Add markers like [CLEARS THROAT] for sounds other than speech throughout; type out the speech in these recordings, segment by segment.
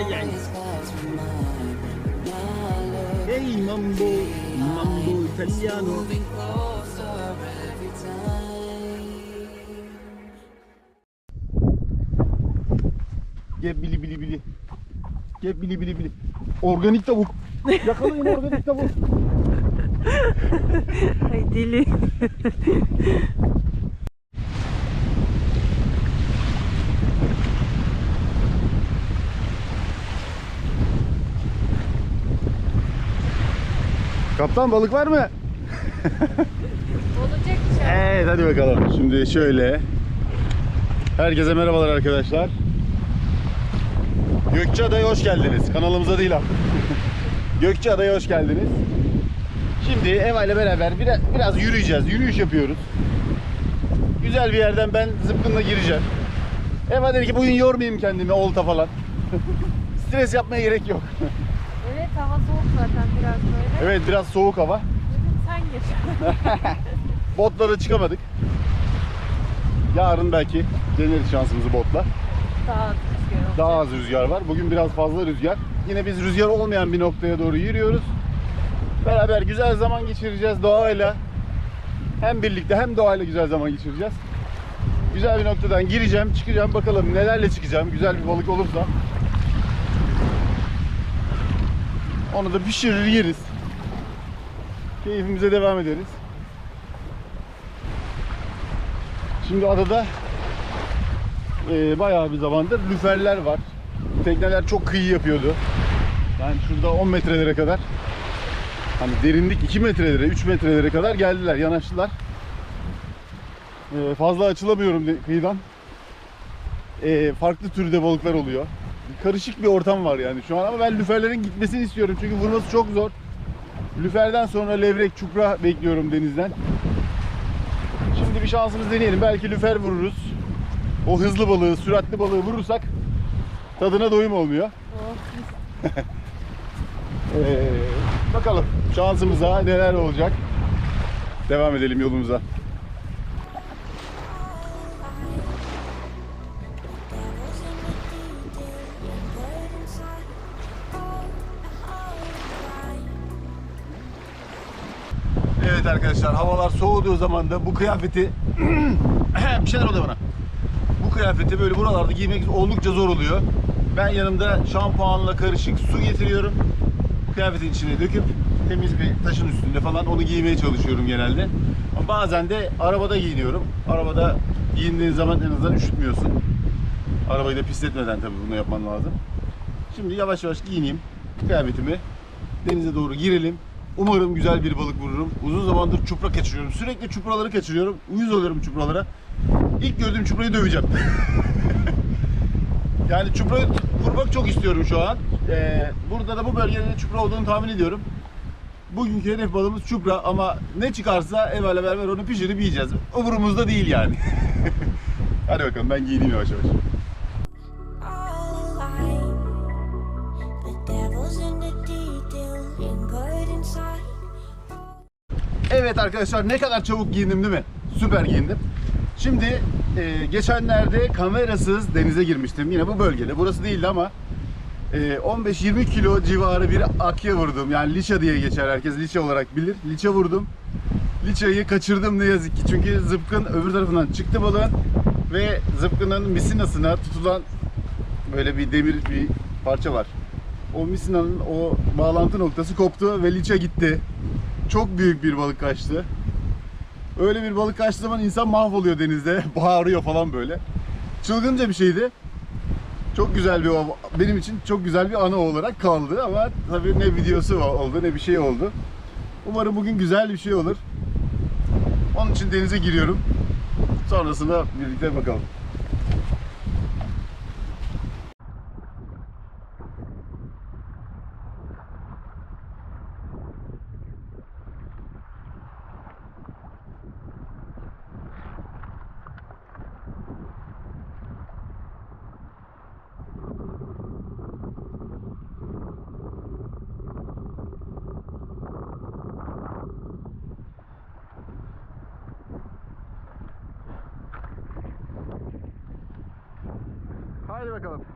ay ay. Hey mambo, mambo italiano. Gel bili bili bili. Gel bili bili bili. Organik tavuk. Yakalayın organik tavuk. ay deli. Kaptan balık var mı? Olacak. [LAUGHS] Evet hadi bakalım. Şimdi şöyle. Herkese merhabalar arkadaşlar. Gökçeada'ya hoş geldiniz. Kanalımıza değil ama. [LAUGHS] Gökçeada'ya hoş geldiniz. Şimdi Eva ile beraber biraz, biraz yürüyeceğiz. Yürüyüş yapıyoruz. Güzel bir yerden ben zıpkınla gireceğim. Eva dedi ki bugün yormayayım kendimi olta falan. [LAUGHS] Stres yapmaya gerek yok. Evet hava soğuk zaten biraz böyle. Evet biraz soğuk hava. Dedim sen gir. [LAUGHS] Botlara çıkamadık. Yarın belki deneriz şansımızı botla. Daha az rüzgar olacak. Daha az rüzgar var. Bugün biraz fazla rüzgar. Yine biz rüzgar olmayan bir noktaya doğru yürüyoruz. Beraber güzel zaman geçireceğiz doğayla. Hem birlikte hem doğayla güzel zaman geçireceğiz. Güzel bir noktadan gireceğim, çıkacağım. Bakalım nelerle çıkacağım. Güzel bir balık olursa. Onu da pişirir yeriz. Keyfimize devam ederiz. Şimdi adada e, bayağı bir zamandır lüferler var. Tekneler çok kıyı yapıyordu. Yani şurada 10 metrelere kadar hani derinlik 2 metrelere, 3 metrelere kadar geldiler, yanaştılar. E, fazla açılamıyorum kıyıdan. E, farklı türde balıklar oluyor. Karışık bir ortam var yani şu an ama ben lüferlerin gitmesini istiyorum çünkü vurması çok zor. Lüferden sonra levrek, çupra bekliyorum denizden. Şimdi bir şansımız deneyelim. Belki lüfer vururuz. O hızlı balığı, süratli balığı vurursak tadına doyum olmuyor. [LAUGHS] Ee, bakalım şansımıza neler olacak. Devam edelim yolumuza. Arkadaşlar havalar soğuduğu zaman da bu kıyafeti [CLEARS THROAT] bir şeyler oluyor bana. Bu kıyafeti böyle buralarda giymek oldukça zor oluyor. Ben yanımda şampuanla karışık su getiriyorum. Kıyafetin içine döküp temiz bir taşın üstünde falan onu giymeye çalışıyorum genelde. Ama bazen de arabada giyiniyorum. Arabada giyindiğin zaman en azından üşütmüyorsun. Arabayı da pisletmeden tabii bunu yapman lazım. Şimdi yavaş yavaş giyineyim kıyafetimi. Denize doğru girelim. Umarım güzel bir balık vururum. Uzun zamandır çupra kaçırıyorum. Sürekli çupraları kaçırıyorum. Uyuz oluyorum çupralara. İlk gördüğüm çuprayı döveceğim. [LAUGHS] yani çuprayı vurmak çok istiyorum şu an. Ee, burada da bu bölgede de çupra olduğunu tahmin ediyorum. Bugünkü hedef balığımız çupra ama ne çıkarsa evvel beraber onu pişirip yiyeceğiz. Umurumuzda değil yani. [LAUGHS] Hadi bakalım ben giyineyim yavaş yavaş. Evet arkadaşlar ne kadar çabuk giyindim değil mi? Süper giyindim. Şimdi e, geçenlerde kamerasız denize girmiştim. Yine bu bölgede. Burası değildi ama e, 15-20 kilo civarı bir akya vurdum. Yani liça diye geçer herkes. Liça olarak bilir. Liça vurdum. Liçayı kaçırdım ne yazık ki. Çünkü zıpkın öbür tarafından çıktı balığın ve zıpkının misinasına tutulan böyle bir demir bir parça var. O misinanın o bağlantı noktası koptu ve liça gitti. Çok büyük bir balık kaçtı. Öyle bir balık kaçtığı zaman insan mahvoluyor denizde. [LAUGHS] Bağırıyor falan böyle. Çılgınca bir şeydi. Çok güzel bir benim için çok güzel bir anı olarak kaldı ama tabii ne videosu oldu ne bir şey oldu. Umarım bugün güzel bir şey olur. Onun için denize giriyorum. Sonrasında birlikte bakalım. Haydi bakalım.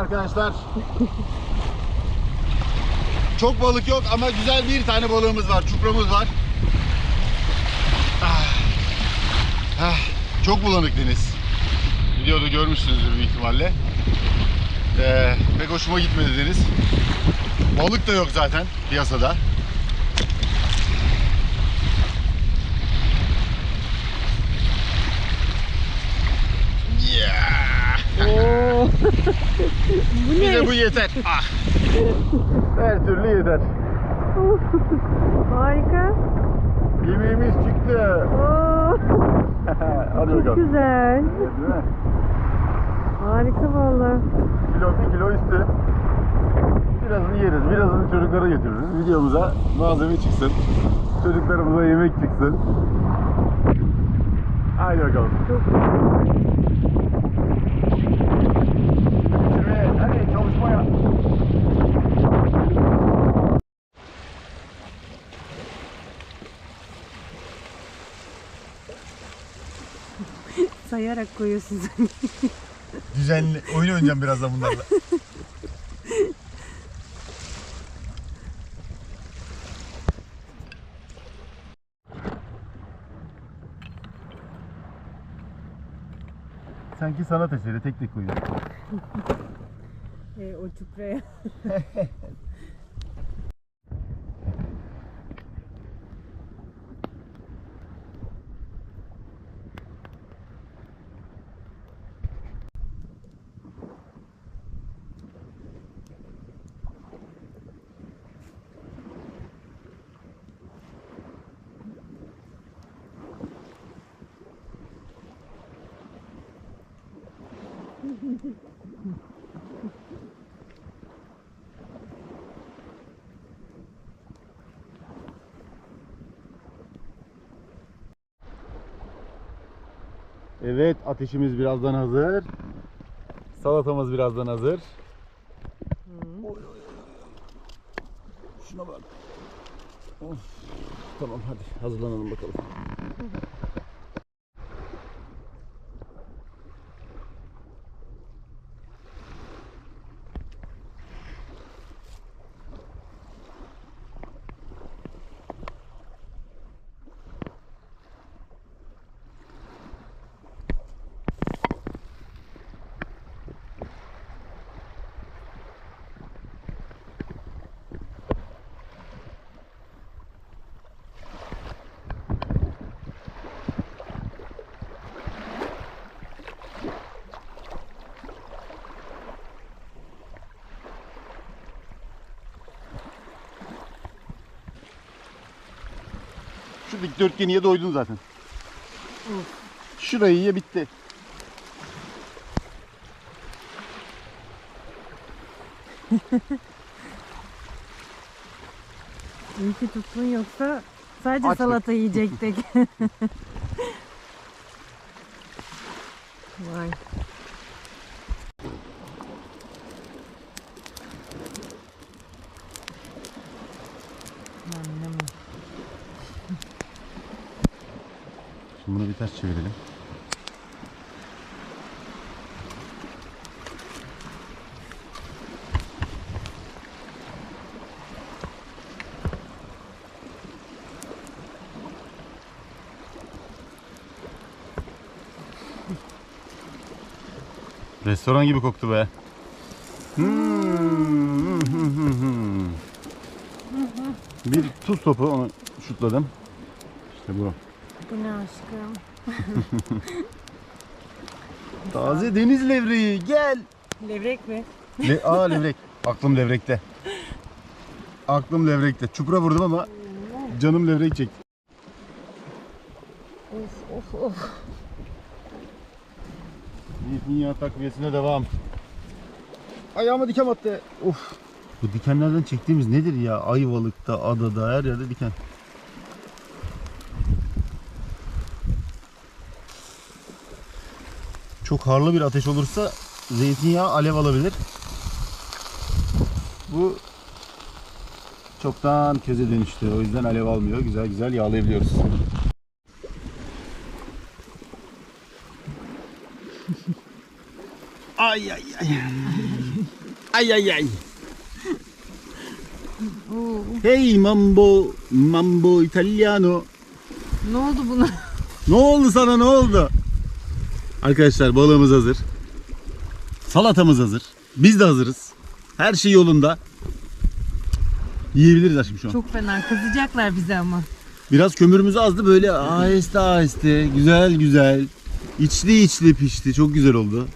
Arkadaşlar. Çok balık yok ama güzel bir tane balığımız var. Çupramız var. Ah. Ah. Çok bulanık deniz. Videoda görmüşsünüzdür büyük ihtimalle. Ee, pek hoşuma gitmedi deniz. Balık da yok zaten piyasada. Bu Bize ne? bu yeter. Ah. Her türlü yeter. Harika. Yemeğimiz çıktı. Oo. [LAUGHS] Hadi bakalım. Güzel. Evet, değil mi? Harika valla. Kilo bir kilo üstü. Birazını yeriz, birazını çocuklara götürürüz. Videomuza malzeme çıksın. Çocuklarımıza yemek çıksın. Haydi bakalım. Çok çalışmaya. Sayarak koyuyorsun [LAUGHS] Düzenli oyun oynayacağım birazdan bunlarla. Sanki sanat eseri tek tek koyuyor. E, o çupraya. [LAUGHS] Evet ateşimiz birazdan hazır. Salatamız birazdan hazır. Oy, oy, oy. Şuna bak. Of. Tamam hadi hazırlanalım bakalım. Şu dikdörtgeni ye doydun zaten. Şurayı ye bitti. [LAUGHS] İyi ki tuttun yoksa sadece Açtık. salata yiyecektik. [LAUGHS] Vay. Annem. Şimdi bunu bir ters çevirelim. Restoran gibi koktu be. Bir tuz topu onu şutladım. İşte bu. Bu ne aşkım? [LAUGHS] Taze deniz levreği gel. Levrek mi? Le Aa levrek. Aklım levrekte. Aklım levrekte. Çupra vurdum ama canım levrek çekti. Of of of. Zeytinyağı takviyesine devam. Ayağıma diken attı. Of. Bu dikenlerden çektiğimiz nedir ya? Ayvalık'ta, adada, her yerde diken. Çok harlı bir ateş olursa zeytinyağı alev alabilir. Bu çoktan köze dönüştü. O yüzden alev almıyor. Güzel güzel yağlayabiliyoruz. [LAUGHS] Ay ay ay. Ay ay ay. Hey mambo, mambo italiano. ne oldu buna? Ne oldu sana ne oldu? Arkadaşlar balığımız hazır. Salatamız hazır. Biz de hazırız. Her şey yolunda. Yiyebiliriz aşkım şu an. Çok fena kızacaklar bize ama. Biraz kömürümüz azdı böyle aheste aheste güzel güzel içli içli pişti çok güzel oldu.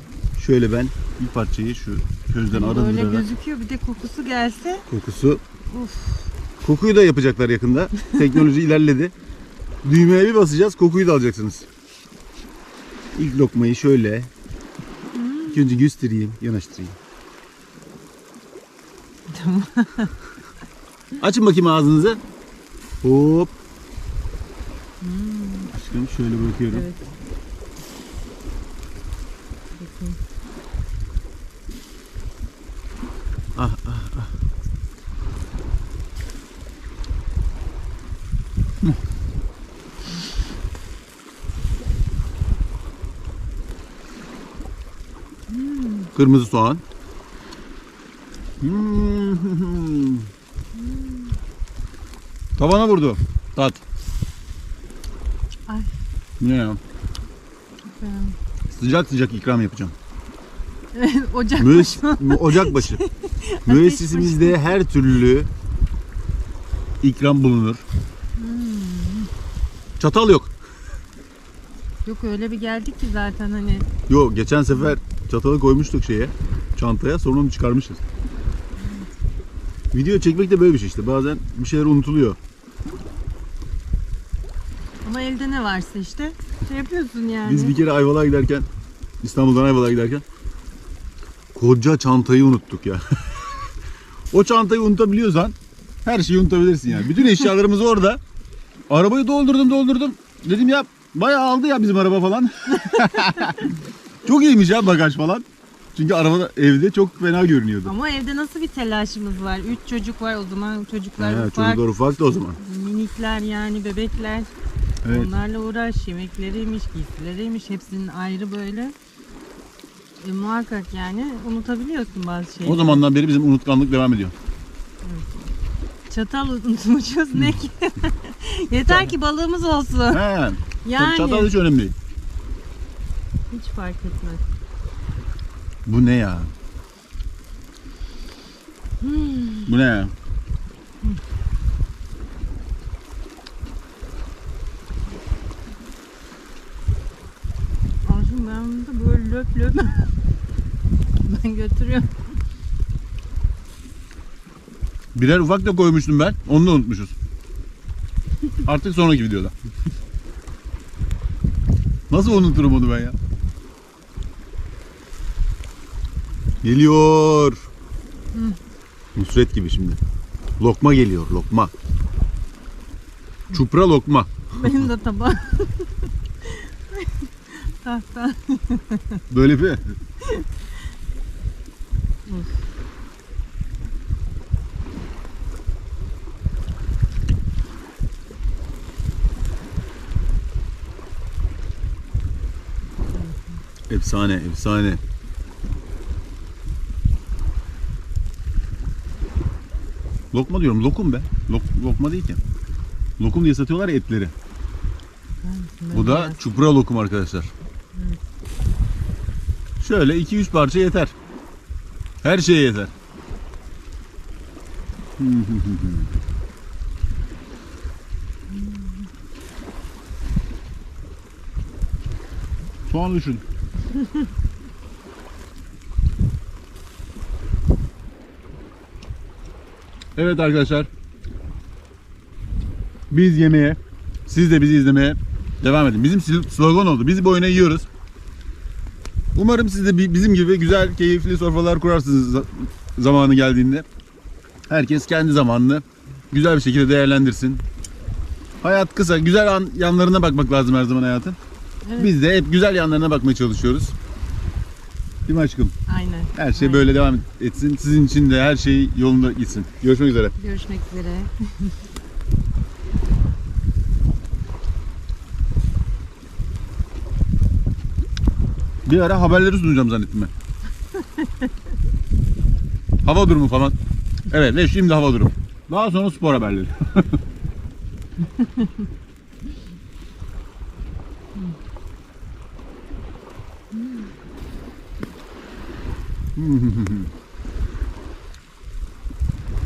Şöyle ben bir parçayı şu közden Böyle arındırarak gözüküyor bir de kokusu gelse. kokusu. Uf. Kokuyu da yapacaklar yakında. Teknoloji [LAUGHS] ilerledi. Düğmeye bir basacağız kokuyu da alacaksınız. İlk lokmayı şöyle. İlk önce göstereyim, yanaştırayım. Tamam. Açın bakayım ağzınızı. Hop. Aşkım şöyle bırakıyorum. Evet. Bakayım. Ah ah ah. Kırmızı soğan. Hmm. Tavana vurdu. Tat. Ay. Ne ya? Sıcak sıcak ikram yapacağım. [LAUGHS] Ocak başı. Ocakbaşı. [LAUGHS] Müessesimizde her türlü ikram bulunur. Çatal yok. Yok öyle bir geldik ki zaten hani. Yok geçen sefer çatalı koymuştuk şeye çantaya sonra onu çıkarmışız. Video çekmek de böyle bir şey işte. Bazen bir şeyler unutuluyor. Ama elde ne varsa işte şey yapıyorsun yani. Biz bir kere Ayvalık'a giderken İstanbul'dan Ayvalık'a giderken koca çantayı unuttuk ya. [LAUGHS] o çantayı unutabiliyorsan her şeyi unutabilirsin yani. Bütün eşyalarımız orada. Arabayı doldurdum doldurdum. Dedim ya bayağı aldı ya bizim araba falan. [LAUGHS] çok iyiymiş ya bagaj falan. Çünkü araba evde çok fena görünüyordu. Ama evde nasıl bir telaşımız var? Üç çocuk var o zaman çocuklar He, ufak. çocuklar ufaktı o zaman. Minikler yani bebekler. Evet. Onlarla uğraş, yemekleriymiş, giysileriymiş hepsinin ayrı böyle. E, muhakkak yani unutabiliyorsun bazı şeyleri. O zamandan beri bizim unutkanlık devam ediyor. Çatal unutmuşuz ne ki? [LAUGHS] Yeter ki balığımız olsun. He. Yani Çatal hiç önemli değil. Hiç fark etmez. Bu ne ya? Bu ne ya? Aşkım ben bunu da böyle löp löp [LAUGHS] ben götürüyorum. Birer ufak da koymuştum ben. Onu da unutmuşuz. Artık sonraki videoda. [LAUGHS] Nasıl unuturum onu ben ya? Geliyor. Nusret gibi şimdi. Lokma geliyor, lokma. Çupra lokma. Benim de tabağım. Tahta. Böyle bir. Efsane, efsane. Lokma diyorum, lokum be. Lok- lokma değil ki. Lokum diye satıyorlar ya etleri. Bu da çupra lokum arkadaşlar. Şöyle 2-3 parça yeter. Her şeye yeter. [LAUGHS] Soğan düşün. Evet arkadaşlar. Biz yemeğe, siz de bizi izlemeye devam edin. Bizim slogan oldu. Biz bu oyunu yiyoruz. Umarım siz de bi- bizim gibi güzel, keyifli sofralar kurarsınız za- zamanı geldiğinde. Herkes kendi zamanını güzel bir şekilde değerlendirsin. Hayat kısa, güzel an, yanlarına bakmak lazım her zaman hayatın. Evet. Biz de hep güzel yanlarına bakmaya çalışıyoruz. Değil mi aşkım? Aynen. Her şey Aynen. böyle devam etsin. Sizin için de her şey yolunda gitsin. Görüşmek üzere. Görüşmek üzere. [LAUGHS] Bir ara haberleri sunacağım zannettim ben. [LAUGHS] hava durumu falan. Evet ve şimdi hava durumu. Daha sonra spor haberleri. [LAUGHS] Mm-hmm. [LAUGHS]